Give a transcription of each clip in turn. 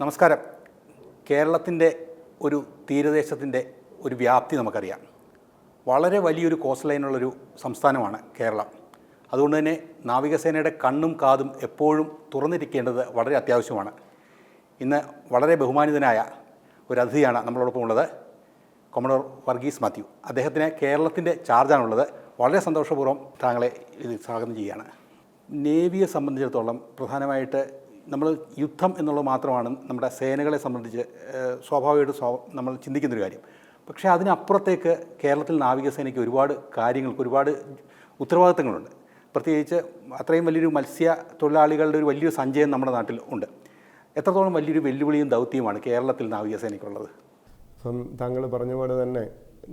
നമസ്കാരം. കേരളത്തിന്റെ ഒരു തീരദേശത്തിന്റെ ഒരു വ്യാപ്തി നമുക്കറിയാം. വളരെ വലിയൊരു കോസ്റ്റ് ലൈനുള്ളൊരു സംസ്ഥാനമാണ് കേരളം. അതുകൊണ്ട് തന്നെ നാവികസേനയുടെ കണ്ണും കാതും എപ്പോഴും തുറന്നിരിക്കേണ്ടത് വളരെ അത്യാവശ്യമാണ്. ഇന്ന് വളരെ ബഹുമാനിതനായ ഒരു അതിഥിയാണ് നമ്മളോടൊപ്പം ഉള്ളത് കൊമഡോർ വർഗീസ് മാത്യു. അദ്ദേഹത്തിന് കേരളത്തിന്റെ ചാർജാണുള്ളത്. വളരെ സന്തോഷപൂർവം താങ്കളെ ഇത് സ്വാഗതം ചെയ്യുകയാണ്. നേവിയെ സംബന്ധിച്ചിടത്തോളം പ്രധാനമായിട്ട് നമ്മൾ യുദ്ധം എന്നുള്ളത് മാത്രമാണ് നമ്മുടെ സേനകളെ സംബന്ധിച്ച് സ്വാഭാവികമായിട്ട് സ്വാ നമ്മൾ ചിന്തിക്കുന്നൊരു കാര്യം. പക്ഷേ അതിനപ്പുറത്തേക്ക് കേരളത്തിൽ നാവികസേനയ്ക്ക് ഒരുപാട് കാര്യങ്ങൾക്ക് ഒരുപാട് ഉത്തരവാദിത്തങ്ങളുണ്ട്. പ്രത്യേകിച്ച് അത്രയും വലിയൊരു മത്സ്യ തൊഴിലാളികളുടെ ഒരു വലിയൊരു സഞ്ചയം നമ്മുടെ നാട്ടിൽ ഉണ്ട്. എത്രത്തോളം വലിയൊരു വെല്ലുവിളിയും ദൗത്യവുമാണ് കേരളത്തിൽ നാവികസേനയ്ക്കുള്ളത്? അപ്പം താങ്കൾ പറഞ്ഞ പോലെ തന്നെ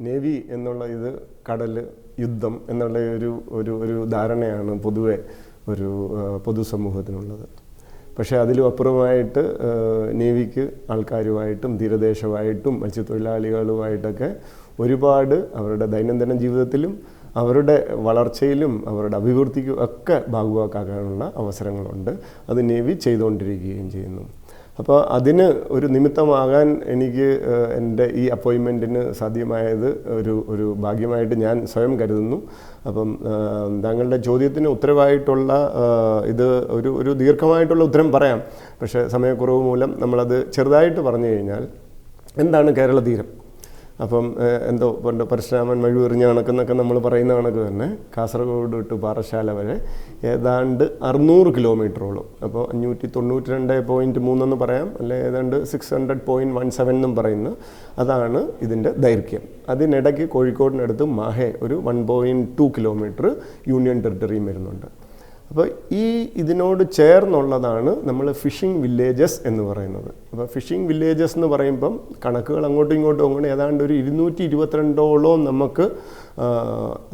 നേവി എന്നുള്ള ഇത് കടൽ യുദ്ധം എന്നുള്ള ഒരു ഒരു ഒരു ധാരണയാണ് പൊതുവെ ഒരു പൊതുസമൂഹത്തിനുള്ളത്. പക്ഷേ അതിലും അപ്പുറമായിട്ട് നേവിക്ക് ആൾക്കാരുമായിട്ടും തീരദേശമായിട്ടും മത്സ്യത്തൊഴിലാളികളുമായിട്ടൊക്കെ ഒരുപാട് അവരുടെ ദൈനംദിന ജീവിതത്തിലും അവരുടെ വളർച്ചയിലും അവരുടെ അഭിവൃദ്ധിക്കും ഒക്കെ ഭാഗവാക്കാക്കാനുള്ള അവസരങ്ങളുണ്ട്. അത് നേവി ചെയ്തുകൊണ്ടിരിക്കുകയും ചെയ്യുന്നു. അപ്പോൾ അതിന് ഒരു നിമിത്തമാകാൻ എനിക്ക് എന്റെ ഈ അപ്പോയിൻമെന്റിന് സാധ്യമായത് ഒരു ഒരു ഭാഗ്യമായിട്ട് ഞാൻ സ്വയം കരുതുന്നു. അപ്പം താങ്കളുടെ ചോദ്യത്തിന് ഉത്തരവായിട്ടുള്ള ഇത് ഒരു ഒരു ദീർഘമായിട്ടുള്ള ഉത്തരം പറയാം. പക്ഷേ സമയക്കുറവ് മൂലം നമ്മളത് ചെറുതായിട്ട് പറഞ്ഞു കഴിഞ്ഞാൽ എന്താണ് കേരള തീരം? അപ്പം എന്തോ പണ്ട് പരശുരാമൻ മഴ എറിഞ്ഞ കണക്കെന്നൊക്കെ നമ്മൾ പറയുന്ന കണക്ക് തന്നെ കാസർഗോഡ് ടു പാറശാല വരെ ഏതാണ്ട് അറുന്നൂറ് കിലോമീറ്ററോളം. അപ്പോൾ അഞ്ഞൂറ്റി തൊണ്ണൂറ്റി രണ്ട് പോയിന്റ് മൂന്നെന്ന് പറയാം അല്ലെ ഏതാണ്ട് six hundred point one seven എന്നും പറയുന്നു അതാണ് ഇതിന്റെ ദൈർഘ്യം. അതിനിടയ്ക്ക് കോഴിക്കോടിനടുത്ത് മാഹെ ഒരു one point two kilometre union ടെറിട്ടറിയും വരുന്നുണ്ട്. അപ്പോൾ ഈ ഇതിനോട് ചേർന്നുള്ളതാണ് നമ്മൾ ഫിഷിംഗ് വില്ലേജസ് എന്ന് പറയുന്നത്. അപ്പോൾ ഫിഷിംഗ് വില്ലേജസ് എന്ന് പറയുമ്പം കണക്കുകൾ അങ്ങോട്ടും ഇങ്ങോട്ടും അങ്ങനെ ഏതാണ്ട് ഒരു ഇരുന്നൂറ്റി ഇരുപത്തിരണ്ടോളം നമുക്ക്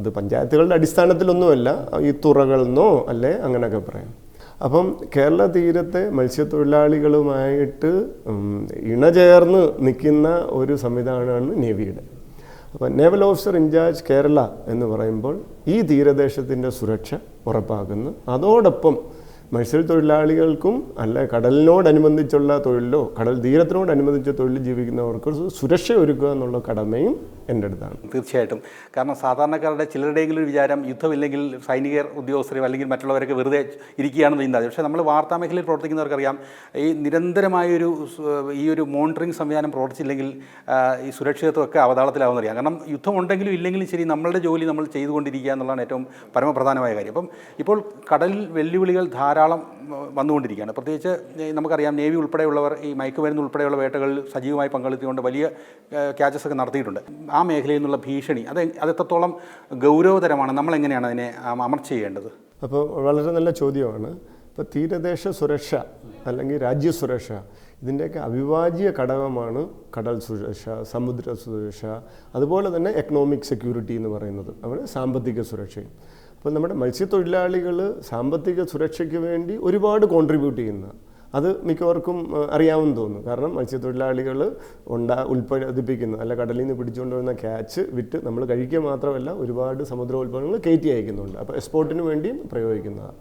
ഇത് പഞ്ചായത്തുകളുടെ അടിസ്ഥാനത്തിലൊന്നുമല്ല ഈ തുറകളെന്നോ അല്ലേ അങ്ങനെയൊക്കെ പറയാം. അപ്പം കേരള തീരത്തെ മത്സ്യത്തൊഴിലാളികളുമായിട്ട് ഇണചേർന്ന് നിൽക്കുന്ന ഒരു സംവിധാനമാണ് നേവിയുടെ. അപ്പോൾ നേവൽ ഓഫീസർ ഇൻചാർജ് കേരള എന്ന് പറയുമ്പോൾ ഈ തീരദേശത്തിന്റെ സുരക്ഷ ഉറപ്പാക്കുന്നു. അതോടൊപ്പം മത്സ്യത്തൊഴിലാളികൾക്കും അല്ല കടലിനോടനുബന്ധിച്ചുള്ള തൊഴിലോ കടൽ തീരത്തിനോടനുബന്ധിച്ച തൊഴിൽ ജീവിക്കുന്നവർക്ക് സുരക്ഷ ഒരുക്കുക എന്നുള്ള കടമയും എന്റെ അടുത്താണ്. തീർച്ചയായിട്ടും. കാരണം സാധാരണക്കാരുടെ ചിലരുടെയെങ്കിലും ഒരു വിചാരം യുദ്ധമില്ലെങ്കിൽ സൈനികർ ഉദ്യോഗസ്ഥരും അല്ലെങ്കിൽ മറ്റുള്ളവരൊക്കെ വെറുതെ ഇരിക്കുകയാണെന്ന് ചിന്താതി പക്ഷേ നമ്മൾ വാർത്താ മേഖലയിൽ പ്രവർത്തിക്കുന്നവർക്കറിയാം ഈ നിരന്തരമായൊരു ഈ ഒരു മോണിറ്ററിംഗ് സംവിധാനം പ്രവർത്തിച്ചില്ലെങ്കിൽ ഈ സുരക്ഷിതത്വമൊക്കെ അവതാളത്തിലാവുന്നറിയാം കാരണം യുദ്ധം ഉണ്ടെങ്കിലും ഇല്ലെങ്കിലും ശരി നമ്മളുടെ ജോലി നമ്മൾ ചെയ്തുകൊണ്ടിരിക്കുക എന്നുള്ളതാണ് ഏറ്റവും പരമപ്രധാനമായ കാര്യം. അപ്പം ഇപ്പോൾ കടലിൽ വെല്ലുവിളികൾ ധാരാളം ഉം, വന്നുകൊണ്ടിരിക്കുകയാണ്. പ്രത്യേകിച്ച് നമുക്കറിയാം നേവി ഉൾപ്പെടെയുള്ളവർ ഈ മയക്കുമരുന്ന് ഉൾപ്പെടെയുള്ള വേട്ടകളിൽ സജീവമായി പങ്കെടുത്തുകൊണ്ട് വലിയ ക്യാച്ചസ് ഒക്കെ നടത്തിയിട്ടുണ്ട്. ആ മേഖലയിൽ നിന്നുള്ള ഭീഷണി അത് അത് എത്രത്തോളം ഗൗരവതരമാണ്? നമ്മൾ എങ്ങനെയാണ് അതിനെ അമർച്ച ചെയ്യേണ്ടത്? അപ്പോൾ വളരെ നല്ല ചോദ്യമാണ്. ഇപ്പോൾ തീരദേശ സുരക്ഷ അല്ലെങ്കിൽ രാജ്യസുരക്ഷ ഇതിന്റെയൊക്കെ അവിഭാജ്യ ഘടകമാണ് കടൽ സുരക്ഷ സമുദ്ര സുരക്ഷ അതുപോലെ തന്നെ എക്കണോമിക് സെക്യൂരിറ്റി എന്ന് പറയുന്നത്. അവിടെ സാമ്പത്തിക സുരക്ഷയും. അപ്പോൾ നമ്മുടെ മത്സ്യത്തൊഴിലാളികൾ സാമ്പത്തിക സുരക്ഷയ്ക്ക് വേണ്ടി ഒരുപാട് കോൺട്രിബ്യൂട്ട് ചെയ്യുന്ന അത് മിക്കവർക്കും അറിയാമെന്ന് തോന്നുന്നു. കാരണം മത്സ്യത്തൊഴിലാളികൾ ഉണ്ടാ ഉൽപ്പാദിപ്പിക്കുന്ന അല്ല കടലിൽ നിന്ന് പിടിച്ചുകൊണ്ട് വരുന്ന ക്യാച്ച് വിറ്റ് നമ്മൾ കഴിക്കുക മാത്രമല്ല ഒരുപാട് സമുദ്രോൽപ്പന്നങ്ങൾ കയറ്റി അയക്കുന്നുണ്ട്. അപ്പോൾ എക്സ്പോർട്ടിന് വേണ്ടിയും പ്രയോഗിക്കുന്നതാണ്.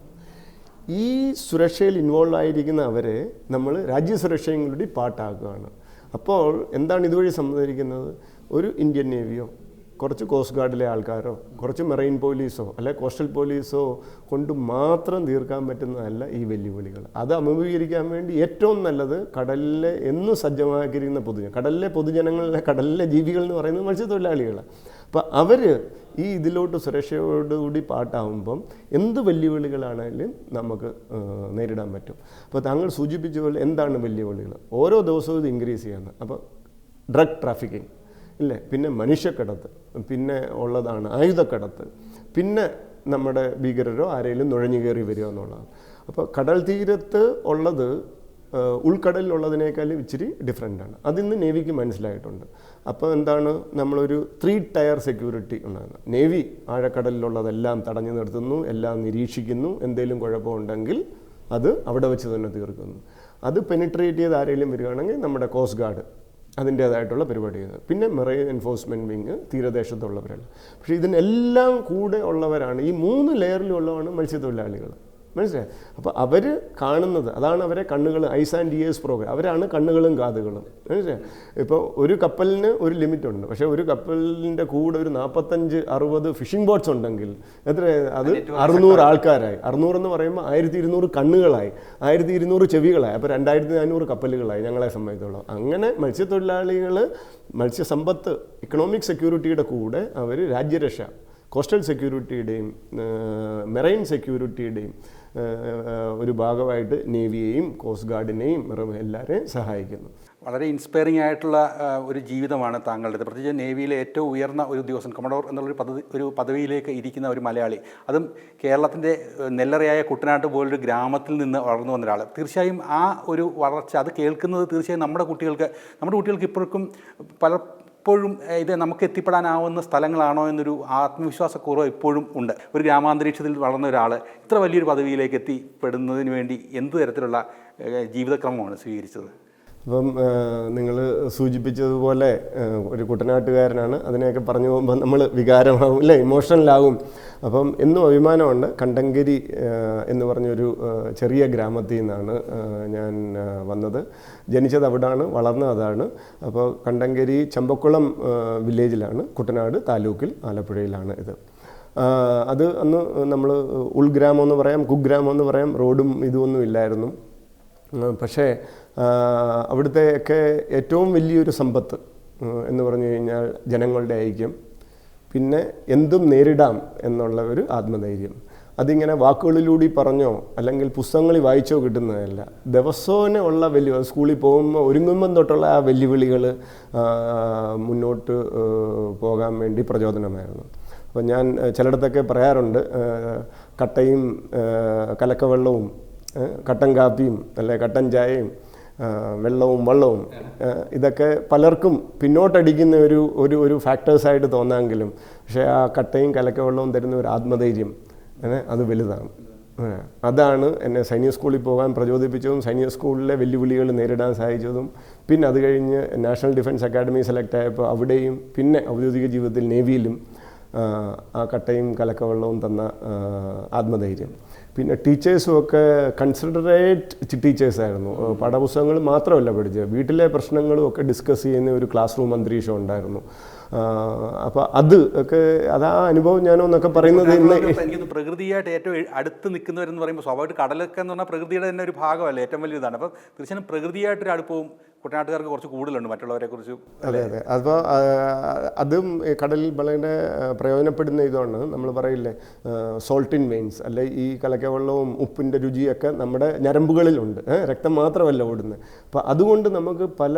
ഈ സുരക്ഷയിൽ ഇൻവോൾവ് ആയിരിക്കുന്ന അവരെ നമ്മൾ രാജ്യസുരക്ഷയും കൂടി പാട്ടാക്കുകയാണ് അപ്പോൾ എന്താണ് ഇതുവഴി സംസാരിക്കുന്നത് ഒരു ഇന്ത്യൻ നേവിയോ കുറച്ച് കോസ്റ്റ് ഗാർഡിലെ ആൾക്കാരോ കുറച്ച് മെറൈൻ പോലീസോ അല്ലെ കോസ്റ്റൽ പോലീസോ കൊണ്ട് മാത്രം തീർക്കാൻ പറ്റുന്നതല്ല ഈ വെല്ലുവിളികൾ. അത് അഭിമുഖീകരിക്കാൻ വേണ്ടി ഏറ്റവും നല്ലത് കടലിലെ എന്നും സജ്ജമാക്കിയിരിക്കുന്ന പൊതുജനം കടലിലെ പൊതുജനങ്ങളിലെ കടലിലെ ജീവികൾ എന്ന് പറയുന്നത് മത്സ്യത്തൊഴിലാളികളാണ് അപ്പം അവർ ഈ ഇതിലോട്ട് സുരക്ഷയോടുകൂടി പാട്ടാവുമ്പം എന്ത് വെല്ലുവിളികളാണെങ്കിലും നമുക്ക് നേരിടാൻ പറ്റും. അപ്പോൾ താങ്കൾ സൂചിപ്പിച്ച പോലെ എന്താണ് വെല്ലുവിളികൾ? ഓരോ ദിവസവും ഇത് ഇൻക്രീസ് ചെയ്യുന്നത്. അപ്പോൾ ഡ്രഗ് ട്രാഫിക്കിംഗ് ഇല്ലേ? പിന്നെ മനുഷ്യക്കടത്ത് പിന്നെ ഉള്ളതാണ് ആയുധക്കടത്ത് പിന്നെ നമ്മുടെ ഭീകരരോ ആരെങ്കിലും നുഴഞ്ഞു കയറി വരിക എന്നുള്ളതാണ്. അപ്പോൾ കടൽ തീരത്ത് ഉള്ളത് ഉൾക്കടലിലുള്ളതിനേക്കാളും ഇച്ചിരി ഡിഫറെന്റാണ് അതിന്ന് നേവിക്ക് മനസ്സിലായിട്ടുണ്ട്. അപ്പോൾ എന്താണ്? നമ്മളൊരു ത്രീ ടയർ സെക്യൂരിറ്റി ഉണ്ടാകുന്നത്. നേവി ആഴക്കടലിലുള്ളതെല്ലാം തടഞ്ഞു നിർത്തുന്നു എല്ലാം നിരീക്ഷിക്കുന്നു എന്തെങ്കിലും കുഴപ്പമുണ്ടെങ്കിൽ അത് അവിടെ വെച്ച് തന്നെ തീർക്കുന്നു. അത് പെനിട്രേറ്റ് ചെയ്ത് ആരെങ്കിലും വരികയാണെങ്കിൽ നമ്മുടെ കോസ്റ്റ് ഗാർഡ് അതിന്റേതായിട്ടുള്ള പരിപാടി. പിന്നെ മെറൈൻ എൻഫോഴ്സ്മെന്റ് വിങ് തീരദേശത്തുള്ളവരല്ല. പക്ഷേ ഇതിനെല്ലാം കൂടെ ഉള്ളവരാണ്. ഈ മൂന്ന് ലെയറിലുള്ളതാണ് മത്സ്യത്തൊഴിലാളികൾ. മനസ്സിലായി? അപ്പോൾ അവർ കാണുന്നത് അതാണ് അവരെ കണ്ണുകൾ ഐസ് ആൻഡ് ഇയേഴ്സ് പ്രോഗ്രാം അവരാണ് കണ്ണുകളും കാതുകളും. മനസ്സിലായി? ഇപ്പോൾ ഒരു കപ്പലിന് ഒരു ലിമിറ്റുണ്ട്. പക്ഷേ ഒരു കപ്പലിന്റെ കൂടെ ഒരു നാൽപ്പത്തഞ്ച് അറുപത് ഫിഷിംഗ് ബോട്ട്സ് ഉണ്ടെങ്കിൽ എത്ര? അത് അറുന്നൂറ് ആൾക്കാരായി. അറുന്നൂറെന്ന് പറയുമ്പോൾ ആയിരത്തി ഇരുന്നൂറ് കണ്ണുകളായി. ആയിരത്തി ഇരുന്നൂറ് ചെവികളായി. അപ്പോൾ രണ്ടായിരത്തി നാനൂറ് കപ്പലുകളായി ഞങ്ങളെ സംബന്ധിച്ചോളം. അങ്ങനെ മത്സ്യത്തൊഴിലാളികൾ മത്സ്യസമ്പത്ത് ഇക്കണോമിക് സെക്യൂരിറ്റിയുടെ കൂടെ അവർ രാജ്യരക്ഷ കോസ്റ്റൽ സെക്യൂരിറ്റിയുടെയും മെറൈൻ സെക്യൂരിറ്റിയുടെയും ഒരു ഭാഗമായിട്ട് നേവിയെയും കോസ്റ്റ് ഗാർഡിനെയും എല്ലാവരെയും സഹായിക്കുന്നു. വളരെ ഇൻസ്പയറിംഗ് ആയിട്ടുള്ള ഒരു ജീവിതമാണ് താങ്കളുടേത്. പ്രത്യേകിച്ച് നേവിയിലെ ഏറ്റവും ഉയർന്ന ഒരു ഉദ്യോഗസ്ഥൻ കമഡോർ എന്നുള്ളൊരു പദവി ഒരു പദവിയിലേക്ക് ഇരിക്കുന്ന ഒരു മലയാളി. അതും കേരളത്തിന്റെ നെല്ലറയായ കുട്ടനാട്ട് പോലൊരു ഗ്രാമത്തിൽ നിന്ന് വളർന്നു വന്ന ഒരാൾ തീർച്ചയായും ആ ഒരു വളർച്ച അത് കേൾക്കുന്നത് തീർച്ചയായും നമ്മുടെ കുട്ടികൾക്ക് നമ്മുടെ കുട്ടികൾക്ക് ഇപ്പോഴും പലപ്പോഴും ഏഹ്, ഇത് നമുക്ക് എത്തിപ്പെടാനാവുന്ന സ്ഥലങ്ങളാണോ എന്നൊരു ആത്മവിശ്വാസക്കുറവ് ഇപ്പോഴും ഉണ്ട്. ഒരു ഗ്രാമാന്തരീക്ഷത്തിൽ വളർന്ന ഒരാൾ ഇത്ര വലിയൊരു പദവിയിലേക്ക് എത്തിപ്പെടുന്നതിന് വേണ്ടി എന്ത് തരത്തിലുള്ള ജീവിതക്രമമാണ് സ്വീകരിച്ചത്? അപ്പം നിങ്ങൾ സൂചിപ്പിച്ചതുപോലെ ഒരു കുട്ടനാട്ടുകാരനാണ്. അതിനെയൊക്കെ പറഞ്ഞു പോകുമ്പോൾ നമ്മൾ വികാരമാകും അല്ലേ ഇമോഷണലാവും. അപ്പം എന്നും അഭിമാനമുണ്ട്. കണ്ടങ്കരി എന്ന് പറഞ്ഞൊരു ചെറിയ ഗ്രാമത്തിൽ നിന്നാണ് ഞാൻ വന്നത്. ജനിച്ചത് അവിടാണ് വളർന്നത് അതാണ്. അപ്പോൾ കണ്ടങ്കരി ചമ്പക്കുളം വില്ലേജിലാണ്. കുട്ടനാട് താലൂക്കിൽ ആലപ്പുഴയിലാണ് ഇത്. അത് അന്ന് നമ്മൾ ഉൾഗ്രാമം എന്ന് പറയാം കുഗ്രാമം എന്ന് പറയാം റോഡും ഇതൊന്നും ഇല്ലായിരുന്നു. പക്ഷേ അവിടുത്തെയൊക്കെ ഏറ്റവും വലിയൊരു സമ്പത്ത് എന്ന് പറഞ്ഞു കഴിഞ്ഞാൽ ജനങ്ങളുടെ ഐക്യം. പിന്നെ എന്തും നേരിടാം എന്നുള്ള ഒരു ആത്മധൈര്യം. അതിങ്ങനെ വാക്കുകളിലൂടെ പറഞ്ഞോ അല്ലെങ്കിൽ പുസ്തകങ്ങളിൽ വായിച്ചോ കിട്ടുന്നതല്ല. ദിവസേന ഉള്ള വെല്ലു സ്കൂളിൽ പോകുമ്പോൾ ഒരുങ്ങുമ്പം തൊട്ടുള്ള ആ വെല്ലുവിളികൾ മുന്നോട്ട് പോകാൻ വേണ്ടി പ്രചോദനമായിരുന്നു. അപ്പോൾ ഞാൻ ചിലയിടത്തൊക്കെ പറയാറുണ്ട് കട്ടയും കലക്കവെള്ളവും കട്ടൻ കാപ്പിയും അല്ലെ കട്ടൻ ചായയും വെള്ളവും വള്ളവും. ഇതൊക്കെ പലർക്കും പിന്നോട്ടടിക്കുന്ന ഒരു ഒരു ഒരു ഫാക്ടേഴ്സായിട്ട് തോന്നാമെങ്കിലും പക്ഷേ ആ കട്ടയും കലക്കവെള്ളവും തരുന്ന ഒരു ആത്മധൈര്യം അത് വലുതാണ്. അതാണ് എന്നെ സൈനിക സ്കൂളിൽ പോകാൻ പ്രചോദിപ്പിച്ചതും സൈനിക സ്കൂളിലെ വെല്ലുവിളികൾ നേരിടാൻ സഹായിച്ചതും. പിന്നെ അത് കഴിഞ്ഞ് നാഷണൽ ഡിഫൻസ് അക്കാഡമി സെലക്ട് ആയപ്പോൾ അവിടെയും പിന്നെ ഔദ്യോഗിക ജീവിതത്തിൽ നേവിയിലും ആ കട്ടയും കലക്കവെള്ളവും തന്ന ആത്മധൈര്യം. പിന്നെ ടീച്ചേഴ്സും ഒക്കെ കൺസിഡറേറ്റ് ടീച്ചേഴ്സായിരുന്നു പാഠപുസ്തകങ്ങൾ മാത്രമല്ല പഠിച്ചത്. വീട്ടിലെ പ്രശ്നങ്ങളും ഒക്കെ ഡിസ്കസ് ചെയ്യുന്ന ഒരു ക്ലാസ് റൂം അന്തരീക്ഷം ഉണ്ടായിരുന്നു. അപ്പോൾ അത് ഒക്കെ അത് ആ അനുഭവം ഞാനോ എന്നൊക്കെ പറയുന്നത് ഇന്ന് എനിക്ക് പ്രകൃതിയായിട്ട് ഏറ്റവും അടുത്ത് നിൽക്കുന്നവരെന്ന് പറയുമ്പോൾ സ്വാഭാവികമായിട്ട് കടലൊക്കെ എന്ന് പറഞ്ഞാൽ പ്രകൃതിയുടെ തന്നെ ഒരു ഭാഗമല്ലേ ഏറ്റവും വലിയ ഇതാണ്. അപ്പം തീർച്ചയായും പ്രകൃതിയായിട്ടൊരു അടുപ്പവും കുട്ടനാട്ടുകാർക്ക് കുറച്ച് കൂടുതലുണ്ട് മറ്റുള്ളവരെ കുറിച്ച് അതെ. അതെ അപ്പോൾ അതും കടലിൽ വളരെ പ്രയോജനപ്പെടുന്ന ഇതാണ് നമ്മൾ പറയില്ലേ സോൾട്ടിൻ വെയിൻസ് അല്ലെ ഈ കലക്കവെള്ളവും ഉപ്പിന്റെ രുചിയൊക്കെ നമ്മുടെ ഞരമ്പുകളിലുണ്ട്. രക്തം മാത്രമല്ല ഓടുന്നത്. അപ്പോൾ അതുകൊണ്ട് നമുക്ക് പല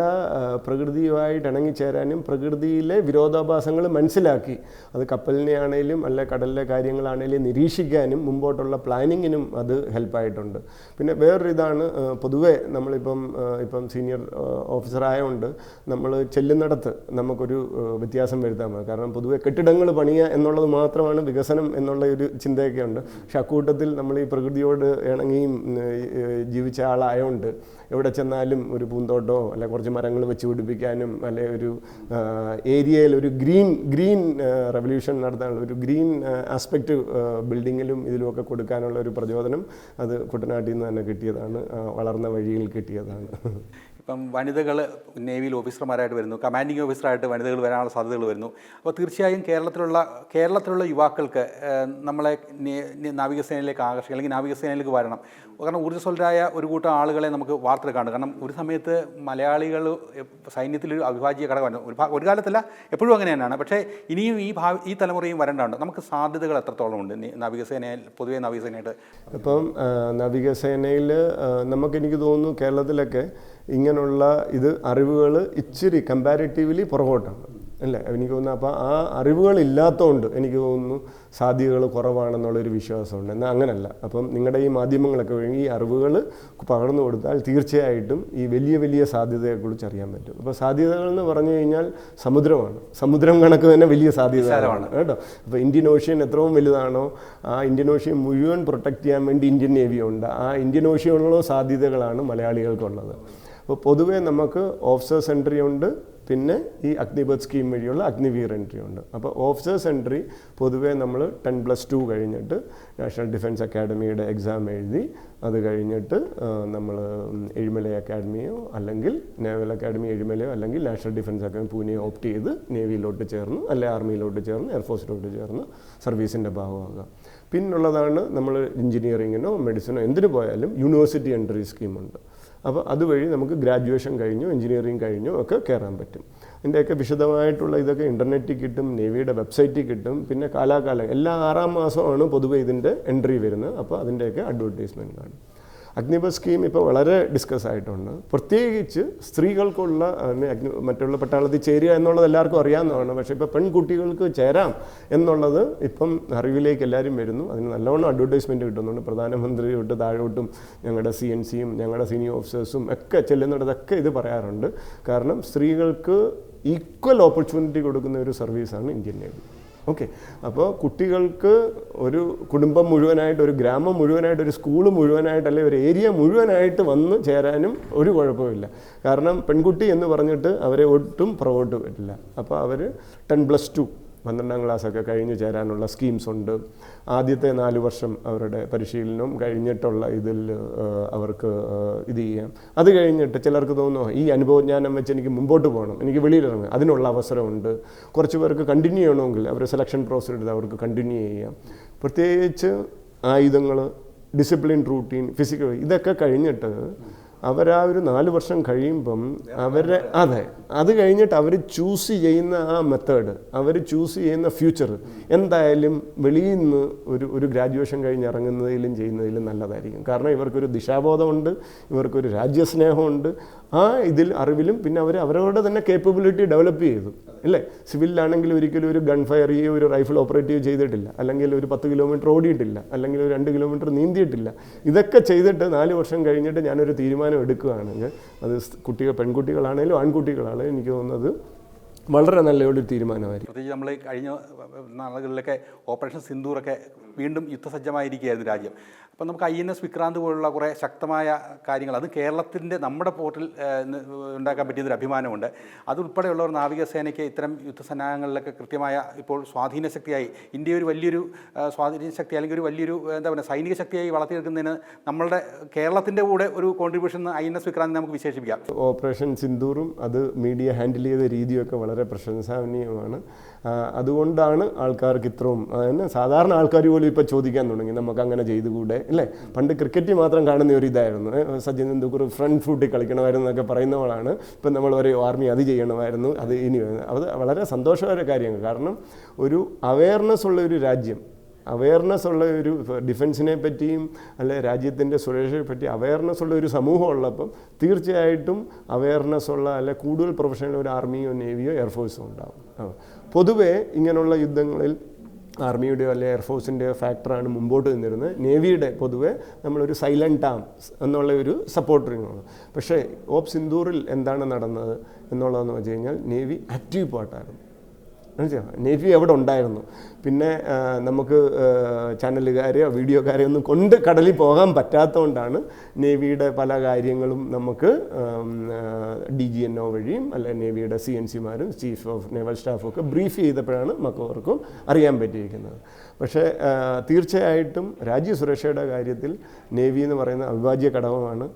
പ്രകൃതിയുമായിട്ട് ഇണങ്ങിച്ചേരാനും പ്രകൃതിയിലെ വിരോധാഭാസങ്ങൾ മനസ്സിലാക്കി അത് കപ്പലിനെ ആണെങ്കിലും അല്ലെ കടലിലെ കാര്യങ്ങളാണെങ്കിലും നിരീക്ഷിക്കാനും മുമ്പോട്ടുള്ള പ്ലാനിങ്ങിനും അത് ഹെൽപ്പായിട്ടുണ്ട് പിന്നെ വേറൊരു ഇതാണ് പൊതുവേ നമ്മളിപ്പം ഇപ്പം സീനിയർ ഓഫീസർ ആയതുകൊണ്ട് നമ്മൾ ചെല്ലുന്നിടത്ത് നമുക്കൊരു വ്യത്യാസം വരുത്താൻ പറ്റും കാരണം പൊതുവെ കെട്ടിടങ്ങൾ പണിയുക എന്നുള്ളത് മാത്രമാണ് വികസനം എന്നുള്ള ഒരു ചിന്തയൊക്കെ ഉണ്ട് പക്ഷെ അക്കൂട്ടത്തിൽ നമ്മൾ ഈ പ്രകൃതിയോട് ഇണങ്ങിയും ജീവിച്ച ആളായതുകൊണ്ട് എവിടെ ചെന്നാലും ഒരു പൂന്തോട്ടോ അല്ലെ കുറച്ച് മരങ്ങൾ വെച്ച് പിടിപ്പിക്കാനും അല്ലെ ഒരു ഏരിയയിൽ ഒരു ഗ്രീൻ ഗ്രീൻ റെവല്യൂഷൻ നടത്താനുള്ള ഒരു ഗ്രീൻ ആസ്പെക്റ്റ് ബിൽഡിങ്ങിലും ഇതിലുമൊക്കെ കൊടുക്കാനുള്ള ഒരു പ്രചോദനം അത് കുട്ടനാട്ടിൽ നിന്ന് തന്നെ കിട്ടിയതാണ്. വളർന്ന വഴിയിൽ കിട്ടിയതാണ്. ഇപ്പം വനിതകൾ നേവിയിൽ ഓഫീസർമാരായിട്ട് വരുന്നു കമാൻഡിങ് ഓഫീസറായിട്ട് വനിതകൾ വരാനുള്ള സാധ്യതകൾ വരുന്നു. അപ്പോൾ തീർച്ചയായും കേരളത്തിലുള്ള കേരളത്തിലുള്ള യുവാക്കൾക്ക് നമ്മളെ നാവികസേനയിലേക്ക് ആകർഷിക്കുക അല്ലെങ്കിൽ നാവികസേനയിലേക്ക് വരണം. കാരണം ഊർജസ്വലരായ ഒരു കൂട്ടം ആളുകളെ നമുക്ക് വാർത്തെടുക്കാണ്ട്. കാരണം ഒരു സമയത്ത് മലയാളികൾ സൈന്യത്തിലൊരു അവിഭാജ്യ ഘടകമാണ് ഒരു ഒരു കാലത്തല്ല എപ്പോഴും അങ്ങനെ തന്നെയാണ്. പക്ഷേ ഇനിയും ഈ ഭാവി ഈ തലമുറയും വരേണ്ടതുണ്ട് നമുക്ക് സാധ്യതകൾ എത്രത്തോളം ഉണ്ട്? നാവികസേന പൊതുവേ നാവികസേനയായിട്ട്. ഇപ്പം നാവികസേനയിൽ നമുക്ക് എനിക്ക് തോന്നുന്നു കേരളത്തിലൊക്കെ ഇങ്ങനെയുള്ള ഇത് അറിവുകൾ ഇച്ചിരി കമ്പാരിറ്റീവ്ലി പുറകോട്ടാണ് അല്ലേ? എനിക്ക് തോന്നുന്നു അപ്പോൾ ആ അറിവുകൾ ഇല്ലാത്തതുകൊണ്ട് എനിക്ക് തോന്നുന്നു സാധ്യതകൾ കുറവാണെന്നുള്ളൊരു വിശ്വാസമുണ്ട്. എന്നാൽ അങ്ങനല്ല. അപ്പം നിങ്ങളുടെ ഈ മാധ്യമങ്ങളൊക്കെ വഴി ഈ അറിവുകൾ പകർന്നു കൊടുത്താൽ തീർച്ചയായിട്ടും ഈ വലിയ വലിയ സാധ്യതയെക്കുറിച്ച് അറിയാൻ പറ്റും. അപ്പോൾ സാധ്യതകൾ എന്ന് പറഞ്ഞു കഴിഞ്ഞാൽ സമുദ്രമാണ്. സമുദ്രം കണക്ക് തന്നെ വലിയ സാധ്യതകളാണ് കേട്ടോ? അപ്പോൾ ഇന്ത്യൻ ഓഷ്യൻ എത്രയും വലുതാണോ ആ ഇന്ത്യൻ ഓഷ്യൻ മുഴുവൻ പ്രൊട്ടക്റ്റ് ചെയ്യാൻ വേണ്ടി ഇന്ത്യൻ നേവി ഉണ്ട്. ആ ഇന്ത്യൻ ഓഷ്യനുള്ള സാധ്യതകളാണ് മലയാളികൾക്കുള്ളത്. അപ്പോൾ പൊതുവേ നമുക്ക് ഓഫീസേഴ്സ് എൻട്രി ഉണ്ട് പിന്നെ ഈ അഗ്നിപത് സ്കീം വഴിയുള്ള അഗ്നിവീർ എൻട്രി ഉണ്ട്. അപ്പോൾ ഓഫീസേഴ്സ് എൻട്രി പൊതുവേ നമ്മൾ ടെൻ പ്ലസ് ടു കഴിഞ്ഞിട്ട് നാഷണൽ ഡിഫൻസ് അക്കാഡമിയുടെ എക്സാം എഴുതി അത് കഴിഞ്ഞിട്ട് നമ്മൾ എഴിമല അക്കാഡമിയോ അല്ലെങ്കിൽ നേവൽ അക്കാഡമി എഴിമലയോ അല്ലെങ്കിൽ national defence academy Pune opt ചെയ്ത് നേവിയിലോട്ട് ചേർന്ന് അല്ലെ ആർമിയിലോട്ട് ചേർന്ന് എയർഫോഴ്സിലോട്ട് ചേർന്ന് സർവീസിന്റെ ഭാഗമാകാം. പിന്നുള്ളതാണ് നമ്മൾ എഞ്ചിനീയറിങ്ങിനോ മെഡിസിനോ എന്തിനു പോയാലും യൂണിവേഴ്സിറ്റി എൻട്രി സ്കീമുണ്ട് അപ്പോൾ അതുവഴി നമുക്ക് ഗ്രാജുവേഷൻ കഴിഞ്ഞു എഞ്ചിനീയറിങ് കഴിഞ്ഞു ഒക്കെ കയറാൻ പറ്റും. ഇതിന്റെയൊക്കെ വിശദമായിട്ടുള്ള ഇതൊക്കെ ഇന്റർനെറ്റിൽ കിട്ടും നേവിയുടെ വെബ്സൈറ്റിൽ കിട്ടും. പിന്നെ കാലാകാലം എല്ലാ ആറാം മാസമാണ് പൊതുവെ ഇതിന്റെ എൻട്രി വരുന്നത്. അപ്പോൾ അതിന്റെയൊക്കെ അഡ്വർടൈസ്മെന്റ് കാണും. അഗ്നിപത് സ്കീം ഇപ്പോൾ വളരെ ഡിസ്കസ് ആയിട്ടുണ്ട്. പ്രത്യേകിച്ച് സ്ത്രീകൾക്കുള്ള അഗ്നി മറ്റുള്ള പട്ടാളത്തിൽ ചേരുക എന്നുള്ളത് എല്ലാവർക്കും അറിയാവുന്നതാണ്. പക്ഷേ ഇപ്പോൾ പെൺകുട്ടികൾക്ക് ചേരാം എന്നുള്ളത് ഇപ്പം അറിവിലേക്ക് എല്ലാവരും വരുന്നു. അതിന് നല്ലവണ്ണം അഡ്വർടൈസ്മെന്റ് കിട്ടുന്നുണ്ട്. പ്രധാനമന്ത്രി തൊട്ട് താഴോട്ടും ഞങ്ങളുടെ സി എൻ സിയും ഞങ്ങളുടെ സീനിയർ ഓഫീസേഴ്സും ഒക്കെ ചെല്ലുന്നിടത്തൊക്കെ ഇത് പറയാറുണ്ട്. കാരണം സ്ത്രീകൾക്ക് ഈക്വൽ ഓപ്പർച്യൂണിറ്റി കൊടുക്കുന്ന ഒരു സർവീസാണ് ഇന്ത്യൻ നേവി. ഓക്കെ. അപ്പോൾ കുട്ടികൾക്ക് ഒരു കുടുംബം മുഴുവനായിട്ട് ഒരു ഗ്രാമം മുഴുവനായിട്ട് ഒരു സ്കൂൾ മുഴുവനായിട്ട് അല്ലെങ്കിൽ ഒരു ഏരിയ മുഴുവനായിട്ട് വന്ന് ചേരാനും ഒരു കുഴപ്പമില്ല കാരണം പെൺകുട്ടി എന്ന് പറഞ്ഞിട്ട് അവരെ ഒട്ടും പുറകോട്ട് പറ്റില്ല അപ്പോൾ അവർ ടെൻ പ്ലസ് ടു പന്ത്രണ്ടാം ക്ലാസ്സൊക്കെ കഴിഞ്ഞ് ചേരാനുള്ള സ്കീംസ് ഉണ്ട്. ആദ്യത്തെ നാല് വർഷം അവരുടെ പരിശീലനം കഴിഞ്ഞിട്ടുള്ള ഇതിൽ അവർക്ക് ഇത് ചെയ്യാം. അത് കഴിഞ്ഞിട്ട് ചിലർക്ക് തോന്നുന്നു ഈ അനുഭവജ്ഞാനം വെച്ച് എനിക്ക് മുമ്പോട്ട് പോകണം എനിക്ക് വെളിയിലിറങ്ങാം അതിനുള്ള അവസരമുണ്ട്. കുറച്ച് പേർക്ക് കണ്ടിന്യൂ ചെയ്യണമെങ്കിൽ അവർ സെലക്ഷൻ പ്രോസസ് എടുത്ത് അവർക്ക് കണ്ടിന്യൂ ചെയ്യാം. പ്രത്യേകിച്ച് ആയുധങ്ങൾ ഡിസിപ്ലിൻ റൂട്ടീൻ ഫിസിക്കൽ ഇതൊക്കെ കഴിഞ്ഞിട്ട് അവരാ ഒരു നാല് വർഷം കഴിയുമ്പം അവരെ അതെ അത് കഴിഞ്ഞിട്ട് അവർ ചൂസ് ചെയ്യുന്ന ആ മെത്തേഡ് അവർ ചൂസ് ചെയ്യുന്ന ഫ്യൂച്ചർ എന്തായാലും വെളിയിൽ നിന്ന് ഒരു ഒരു ഗ്രാജുവേഷൻ കഴിഞ്ഞ് ഇറങ്ങുന്നതിലും ചെയ്യുന്നതിലും നല്ലതായിരിക്കും. കാരണം ഇവർക്കൊരു ദിശാബോധമുണ്ട് ഇവർക്കൊരു രാജ്യസ്നേഹമുണ്ട് ആ ഇതിൽ അറിവിലും പിന്നെ അവർ അവരവരുടെ തന്നെ കേപ്പബിലിറ്റി ഡെവലപ്പ് ചെയ്തു. അല്ലേ? സിവിലിലാണെങ്കിൽ ഒരിക്കലും ഒരു ഗൺ ഫയർ ചെയ്യുകയോ ഒരു റൈഫിൾ ഓപ്പറേറ്റീവ് ചെയ്തിട്ടില്ല. അല്ലെങ്കിൽ ഒരു പത്ത് കിലോമീറ്റർ ഓടിയിട്ടില്ല. അല്ലെങ്കിൽ ഒരു രണ്ട് കിലോമീറ്റർ നീന്തിയിട്ടില്ല. ഇതൊക്കെ ചെയ്തിട്ട് നാല് വർഷം കഴിഞ്ഞിട്ട് ഞാനൊരു തീരുമാനം എടുക്കുകയാണെങ്കിൽ അത് കുട്ടികൾ പെൺകുട്ടികളാണേലും ആൺകുട്ടികളാണേലും എനിക്ക് തോന്നുന്നത് വളരെ നല്ലൊരു തീരുമാനമായിരിക്കും. പ്രത്യേകിച്ച് നമ്മൾ കഴിഞ്ഞ നാളുകളിലൊക്കെ ഓപ്പറേഷൻ സിന്ദൂറൊക്കെ വീണ്ടും യുദ്ധസജ്ജമായിരിക്കുകയായിരുന്നു രാജ്യം. അപ്പം നമുക്ക് ഐ എൻ എസ് വിക്രാന്ത് പോലുള്ള കുറേ ശക്തമായ കാര്യങ്ങൾ അത് കേരളത്തിന്റെ നമ്മുടെ പോർട്ടിൽ ഉണ്ടാക്കാൻ പറ്റിയതൊരു അഭിമാനമുണ്ട്. അതുൾപ്പെടെയുള്ള ഒരു നാവികസേനയ്ക്ക് ഇത്തരം യുദ്ധസന്നാഹങ്ങളിലൊക്കെ കൃത്യമായ ഇപ്പോൾ സ്വാധീന ശക്തിയായി ഇന്ത്യ ഒരു വലിയൊരു സ്വാധീന ശക്തി അല്ലെങ്കിൽ ഒരു വലിയൊരു എന്താ പറയുക സൈനിക ശക്തിയായി വളർത്തിയെടുക്കുന്നതിന് നമ്മളുടെ കേരളത്തിന്റെ കൂടെ ഒരു contribution I N S Vikrant നമുക്ക് വിശേഷിപ്പിക്കാം. ഓപ്പറേഷൻ സിന്ദൂറും അത് മീഡിയ ഹാൻഡിൽ ചെയ്ത രീതിയൊക്കെ വളരെ പ്രശംസനീയമാണ്. അതുകൊണ്ടാണ് ആൾക്കാർക്ക് ഇത്രയും എന്നാ സാധാരണ ആൾക്കാർ പോലും ഇപ്പോൾ ചോദിക്കാൻ തുടങ്ങി നമുക്ക് അങ്ങനെ ചെയ്തുകൂടെ? അല്ലേ പണ്ട് ക്രിക്കറ്റ് മാത്രം കാണുന്ന ഒരു ഇതായിരുന്നു. സച്ചിൻ തെണ്ടുൽക്കർ ഫ്രണ്ട് ഫുട്ടിൽ കളിക്കണമായിരുന്നു എന്നൊക്കെ പറയുന്നവളാണ്. ഇപ്പം നമ്മൾ ഒരു ആർമി അത് ചെയ്യണമായിരുന്നു അത് ഇനി അത് വളരെ സന്തോഷകര കാര്യങ്ങൾ. കാരണം ഒരു അവയർനെസ് ഉള്ള ഒരു രാജ്യം അവയർനെസ് ഉള്ള ഒരു ഡിഫൻസിനെ പറ്റിയും അല്ലെ രാജ്യത്തിന്റെ സുരക്ഷയെ പറ്റി അവയർനെസ് ഉള്ള ഒരു സമൂഹം ഉള്ളപ്പം തീർച്ചയായിട്ടും അവയർനെസ് ഉള്ള അല്ലെ കൂടുതൽ പ്രൊഫഷണൽ ഒരു ആർമിയോ നേവിയോ എയർഫോഴ്സോ ഉണ്ടാവും. പൊതുവേ ഇങ്ങനെയുള്ള യുദ്ധങ്ങളിൽ ആർമിയുടെയോ അല്ലെ എയർഫോഴ്സിന്റെയോ ഫാക്ടറാണ് മുമ്പോട്ട് നിന്നിരുന്നത്. നേവിയുടെ പൊതുവെ നമ്മളൊരു സൈലന്റ് ആം എന്നുള്ള ഒരു സപ്പോർട്ടറിങ്ങാണ് പക്ഷേ ഓപ്പ് സിന്ദൂറിൽ എന്താണ് നടന്നത് എന്നുള്ളതെന്ന് വെച്ച് കഴിഞ്ഞാൽ നേവി ആക്റ്റീവ് പാർട്ടായിരുന്നു നേവി അവിടെ ഉണ്ടായിരുന്നു? പിന്നെ നമുക്ക് ചാനലുകാരെയോ വീഡിയോക്കാരെയോ ഒന്നും കൊണ്ട് കടലിൽ പോകാൻ പറ്റാത്തതുകൊണ്ടാണ് നേവിയുടെ പല കാര്യങ്ങളും നമുക്ക് ഡി ജി എൻ ഒ വഴിയും അല്ലെ നേവിയുടെ സി എൻ സിമാരും ചീഫ് ഓഫ് നേവൽ സ്റ്റാഫും ഒക്കെ ബ്രീഫ് ചെയ്തപ്പോഴാണ് മക്കവർക്കും അറിയാൻ പറ്റിയിരിക്കുന്നത്. പക്ഷേ തീർച്ചയായിട്ടും രാജ്യസുരക്ഷയുടെ കാര്യത്തിൽ നേവി എന്ന് പറയുന്ന അവിഭാജ്യ ഘടകമാണ്.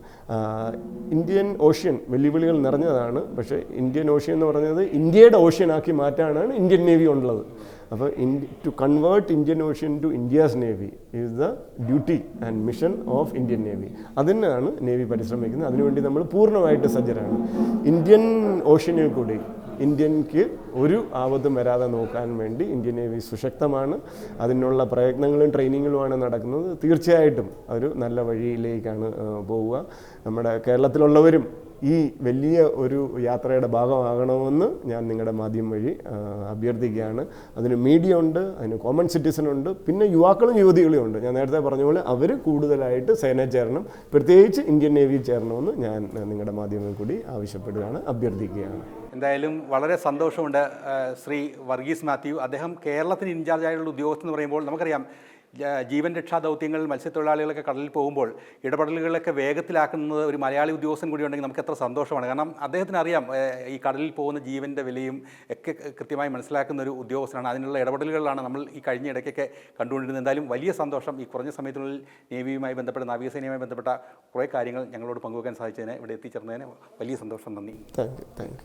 ഇന്ത്യൻ ഓഷ്യൻ വെല്ലുവിളികൾ നിറഞ്ഞതാണ്. പക്ഷേ ഇന്ത്യൻ ഓഷ്യൻ എന്ന് പറയുന്നത് ഇന്ത്യയുടെ ഓഷ്യനാക്കി മാറ്റാനാണ് ഇന്ത്യൻ നേവി ഉള്ളത് അപ്പോൾ to convert Indian ocean to India's navy is the duty and mission of Indian navy അതിനാണ് നേവി പരിശ്രമിക്കുന്നത്. അതിനുവേണ്ടി നമ്മൾ പൂർണമായിട്ട് സജ്ജരാണ്. ഇന്ത്യൻ ഓഷ്യനിൽ കൂടി ഇന്ത്യൻക്ക് ഒരു ആപത്തും വരാതെ നോക്കാൻ വേണ്ടി ഇന്ത്യൻ നേവി സുശക്തമാണ്. അതിനുള്ള പ്രയത്നങ്ങളും ട്രെയിനിങ്ങുകളുമാണ് നടക്കുന്നത്. തീർച്ചയായിട്ടും ഒരു നല്ല വഴിയിലേക്കാണ് പോവുക. നമ്മുടെ കേരളത്തിലുള്ളവരും ഈ വലിയ ഒരു യാത്രയുടെ ഭാഗമാകണമെന്ന് ഞാൻ നിങ്ങളുടെ മാധ്യമം വഴി അഭ്യർത്ഥിക്കുകയാണ്. അതിന് മീഡിയ ഉണ്ട് അതിന് കോമൺ സിറ്റിസൺ ഉണ്ട് പിന്നെ യുവാക്കളും യുവതികളും ഉണ്ട്. ഞാൻ നേരത്തെ പറഞ്ഞ പോലെ അവർ കൂടുതലായിട്ട് സേന ചേരണം പ്രത്യേകിച്ച് ഇന്ത്യൻ നേവിയിൽ ചേരണമെന്ന് ഞാൻ നിങ്ങളുടെ മാധ്യമം കൂടി ആവശ്യപ്പെടുകയാണ് അഭ്യർത്ഥിക്കുകയാണ്. എന്തായാലും വളരെ സന്തോഷമുണ്ട് ശ്രീ വർഗീസ് മാത്യു. അദ്ദേഹം കേരളത്തിന് ഇൻചാർജ് ആയിട്ടുള്ള ഉദ്യോഗസ്ഥൻ എന്ന് പറയുമ്പോൾ നമുക്കറിയാം ജീവൻ രക്ഷാ ദൗത്യങ്ങളിൽ മത്സ്യത്തൊഴിലാളികളൊക്കെ കടലിൽ പോകുമ്പോൾ ഇടപെടലുകളൊക്കെ വേഗത്തിലാക്കുന്നത് ഒരു മലയാളി ഉദ്യോഗസ്ഥൻ കൂടി ഉണ്ടെങ്കിൽ നമുക്ക് എത്ര സന്തോഷമാണ്. കാരണം അദ്ദേഹത്തിന് അറിയാം ഈ കടലിൽ പോകുന്ന ജീവന്റെ വിലയും ഒക്കെ കൃത്യമായി മനസ്സിലാക്കുന്ന ഒരു ഉദ്യോഗസ്ഥനാണ്. അതിനുള്ള ഇടപെടലുകളിലാണ് നമ്മൾ ഈ കഴിഞ്ഞ ഇടയ്ക്കൊക്കെ കണ്ടുകൊണ്ടിരുന്നത്. എന്തായാലും വലിയ സന്തോഷം. ഈ കുറഞ്ഞ സമയത്തിനുള്ളിൽ നേവിയുമായി ബന്ധപ്പെട്ട നാവികസേനയുമായി ബന്ധപ്പെട്ട കുറേ കാര്യങ്ങൾ ഞങ്ങളോട് പങ്കുവെക്കാൻ സാധിച്ചതിന് ഇവിടെ എത്തിച്ചേർന്നതിന് വലിയ സന്തോഷം. നന്ദി. Thank you thank you.